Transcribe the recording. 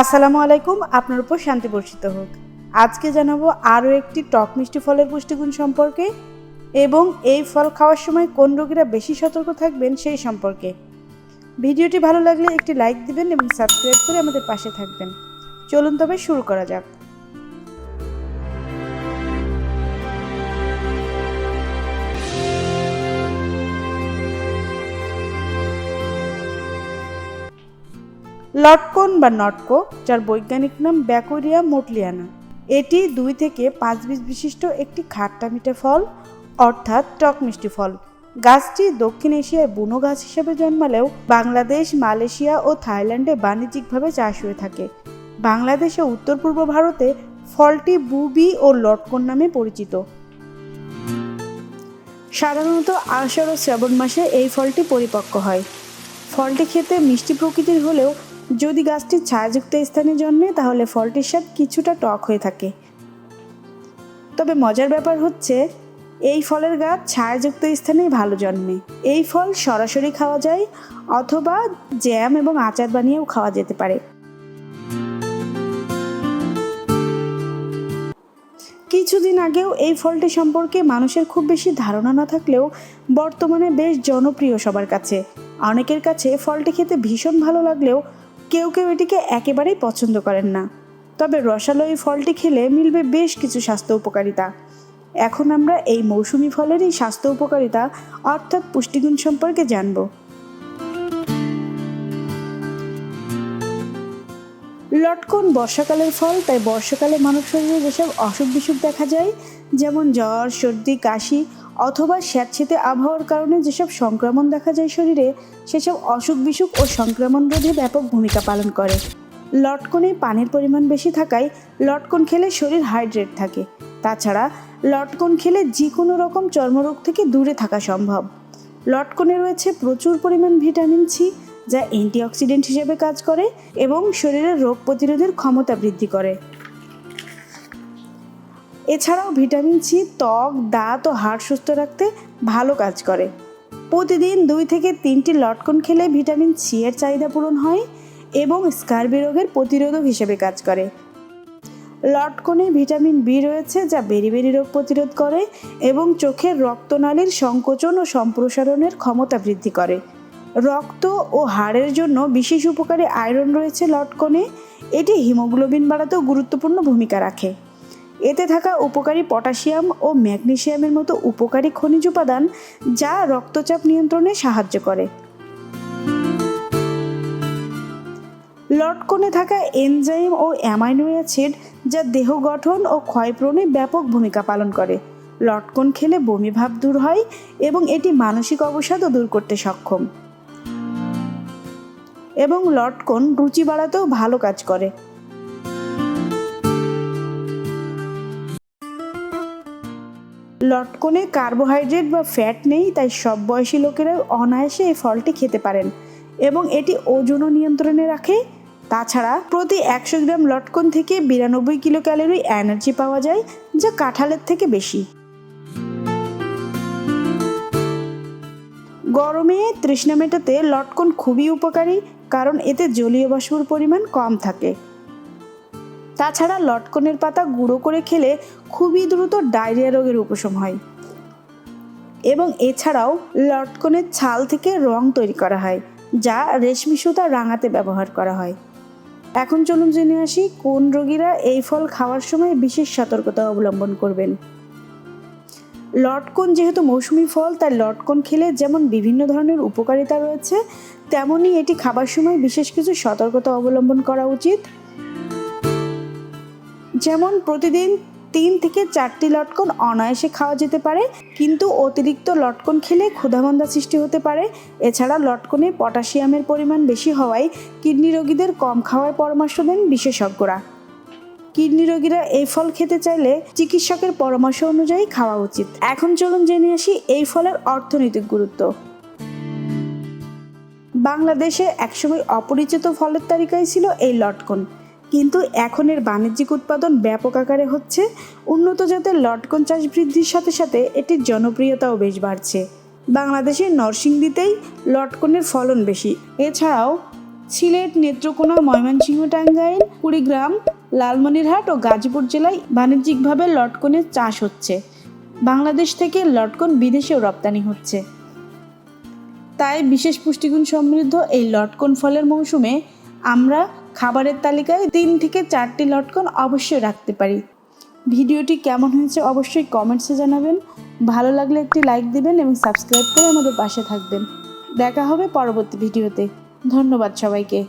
আসসালামু আলাইকুম, আপনার উপর শান্তি বর্ষিত হোক। আজকে জানাব আরও একটি টক মিষ্টি ফলের পুষ্টিগুণ সম্পর্কে এবং এই ফল খাওয়ার সময় কোন রোগীরা বেশি সতর্ক থাকবেন সেই সম্পর্কে। ভিডিওটি ভালো লাগলে একটি লাইক দিবেন এবং সাবস্ক্রাইব করে আমাদের পাশে থাকবেন। চলুন তবে শুরু করা যাক। লটকন বা নটকো, যার বৈজ্ঞানিক নাম ব্যাকোরিয়া মোটলিয়ানা। এটি দুই থেকে পাঁচ বীজ বিশিষ্ট একটি খাট্টা মিঠা ফল, অর্থাৎ টক মিষ্টি ফল। গাছটি দক্ষিণ এশিয়ায় বুনো গাছ হিসেবে জন্মালেও বাংলাদেশ, মালয়েশিয়া ও থাইল্যান্ডে বাণিজ্যিকভাবে চাষ হয়ে থাকে। বাংলাদেশ উত্তর পূর্ব ভারতে ফলটি বুবি ও লটকন নামে পরিচিত। সাধারণত আষাঢ় ও শ্রাবণ মাসে এই ফলটি পরিপক্ক হয়। ফলটি খেতে মিষ্টি প্রকৃতির হলেও যদি গাছটি ছায়াযুক্ত স্থানে জন্মে, তাহলে ফলটির স্বাদ কিছুটা টক হয়ে থাকে। তবে মজার ব্যাপার হচ্ছে, এই ফলের গাছ ছায়াযুক্ত স্থানেই ভালো জন্মে। এই ফল সরাসরি খাওয়া যায়, অথবা জ্যাম এবং আচার বানিয়েও খাওয়া যেতে পারে। কিছুদিন আগেও এই ফলটি সম্পর্কে মানুষের খুব বেশি ধারণা না থাকলেও বর্তমানে বেশ জনপ্রিয় সবার কাছে। অনেকের কাছে ফলটি খেতে ভীষণ ভালো লাগলেও কেউ কেউ এটিকে একেবারেই পছন্দ করেন না। তবে রসালো এই ফলটি খেলে মিলবে বেশ কিছু স্বাস্থ্য উপকারিতা। এখন আমরা এই মৌসুমি ফলেরই স্বাস্থ্য উপকারিতা অর্থাৎ পুষ্টিগুণ সম্পর্কে জানব। লটকন বর্ষাকালের ফল, তাই বর্ষাকালে মানব শরীরে যেসব অসুখ বিসুখ দেখা যায়, যেমন জ্বর, সর্দি, কাশি অথবা স্যাঁতসেতে আবহাওয়ার কারণে যেসব সংক্রমণ দেখা যায় শরীরে, সেসব অসুখ বিসুখ ও সংক্রমণ রোধে ব্যাপক ভূমিকা পালন করে। লটকনে পানির পরিমাণ বেশি থাকায় লটকন খেলে শরীর হাইড্রেট থাকে। তাছাড়া লটকন খেলে যে কোনো রকম চর্মরোগ থেকে দূরে থাকা সম্ভব। লটকনে রয়েছে প্রচুর পরিমাণ ভিটামিন সি, যা অ্যান্টিঅক্সিডেন্ট হিসেবে কাজ করে এবং শরীরের রোগ প্রতিরোধের ক্ষমতা বৃদ্ধি করে। এছাড়াও ভিটামিন সি, ত্বক, দাঁত ও হাড় সুস্থ রাখতে ভালো কাজ করে। প্রতিদিন দুই থেকে তিনটি লটকন খেলে ভিটামিন সি এর চাহিদা পূরণ হয় এবং স্কার্বি রোগের প্রতিরোধক হিসেবে কাজ করে। লটকনে ভিটামিন বি রয়েছে যা বেরিবেরি রোগ প্রতিরোধ করে এবং চোখের রক্তনালীর সংকোচন ও সম্প্রসারণের ক্ষমতা বৃদ্ধি করে। রক্ত ও হাড়ের জন্য বিশেষ উপকারী আয়রন রয়েছে লটকনে। এটি হিমোগ্লোবিন বাড়াতেও গুরুত্বপূর্ণ ভূমিকা রাখে। এতে থাকা উপকারী পটাশিয়াম ও ম্যাগনেসিয়ামের মতো উপকারী খনিজ উপাদান যা রক্তচাপ নিয়ন্ত্রণে সাহায্য করে। লটকনে থাকা এনজাইম ও অ্যামাইনো অ্যাসিড যা দেহ গঠন ও ক্ষয়পূরণে ব্যাপক ভূমিকা পালন করে। লটকন খেলে বমি ভাব দূর হয় এবং এটি মানসিক অবসাদও দূর করতে সক্ষম। এবং লটকন রুচি বাড়াতেও ভালো কাজ করে। লটকনে কার্বোহাইড্রেট বা ফ্যাট নেই, তাই সব বয়সী লোকেরা অনায়াসে এই ফলটি খেতে পারেন। এবং এটি ওজনও নিয়ন্ত্রণে রাখে। তাছাড়া প্রতি একশো গ্রাম লটকন থেকে বিরানব্বই কিলো ক্যালোরি এনার্জি পাওয়া যায়, যা কাঁঠালের থেকে বেশি। গরমে তৃষ্ণা মেটাতে লটকন খুবই উপকারী, কারণ এতে জলীয় বাষ্পর পরিমাণ কম থাকে। তাছাড়া লটকনের পাতা গুঁড়ো করে খেলে খুবই দ্রুত ডায়রিয়া রোগের উপশম হয়। এবং এছাড়াও লটকনের ছাল থেকে রং তৈরি করা হয়, যা রেশমি সুতা রাঙাতে ব্যবহার করা হয়। এখন চলুন জেনে আসি কোন রোগীরা এই ফল খাওয়ার সময় বিশেষ সতর্কতা অবলম্বন করবেন। লটকন যেহেতু মৌসুমি ফল, তাই লটকন খেলে যেমন বিভিন্ন ধরনের উপকারিতা রয়েছে, তেমনই এটি খাবার সময় বিশেষ কিছু সতর্কতা অবলম্বন করা উচিত। যেমন প্রতিদিন তিন থেকে চারটি লটকন অনায়াসে খাওয়া যেতে পারে, কিন্তু অতিরিক্ত লটকন খেলে ক্ষুধামন্দা সৃষ্টি হতে পারে। এছাড়া লটকনে পটাশিয়ামের পরিমাণ বেশি হওয়ায় কিডনি রোগীদের কম খাওয়ার পরামর্শ দেন বিশেষজ্ঞরা। কিডনি রোগীরা এই ফল খেতে চাইলে চিকিৎসকের পরামর্শ অনুযায়ী খাওয়া উচিত। এখন চলুন জেনে আসি এই ফলের অর্থনৈতিক গুরুত্ব। বাংলাদেশে একসময় অপরিচিত ফলের তালিকায় ছিল এই লটকন। কিন্তু এখন এর বাণিজ্যিক উৎপাদন ব্যাপক আকারে হচ্ছে। উন্নত জাতের লটকন চাষ বৃদ্ধির সাথে সাথে এটির জনপ্রিয়তাও বেশ বাড়ছে। বাংলাদেশের নরসিংদীতেই লটকনের ফলন বেশি। এছাড়াও সিলেট, নেত্রকোনা, ময়মনসিংহ, টাঙ্গাইল, কুড়িগ্রাম, লালমনিরহাট ও গাজীপুর জেলায় বাণিজ্যিকভাবে লটকনের চাষ হচ্ছে। বাংলাদেশ থেকে লটকন বিদেশেও রপ্তানি হচ্ছে। তাই বিশেষ পুষ্টিগুণ সমৃদ্ধ এই লটকন ফলের মৌসুমে আমরা খাবারের তালিকায় তিন থেকে চারটি লটকন অবশ্যই রাখতে পারি। ভিডিওটি কেমন হয়েছে অবশ্যই কমেন্টসে জানাবেন। ভালো লাগলে একটি লাইক দিবেন এবং সাবস্ক্রাইব করে আমাদের পাশে থাকবেন। দেখা হবে পরবর্তী ভিডিওতে। ধন্যবাদ সবাইকে।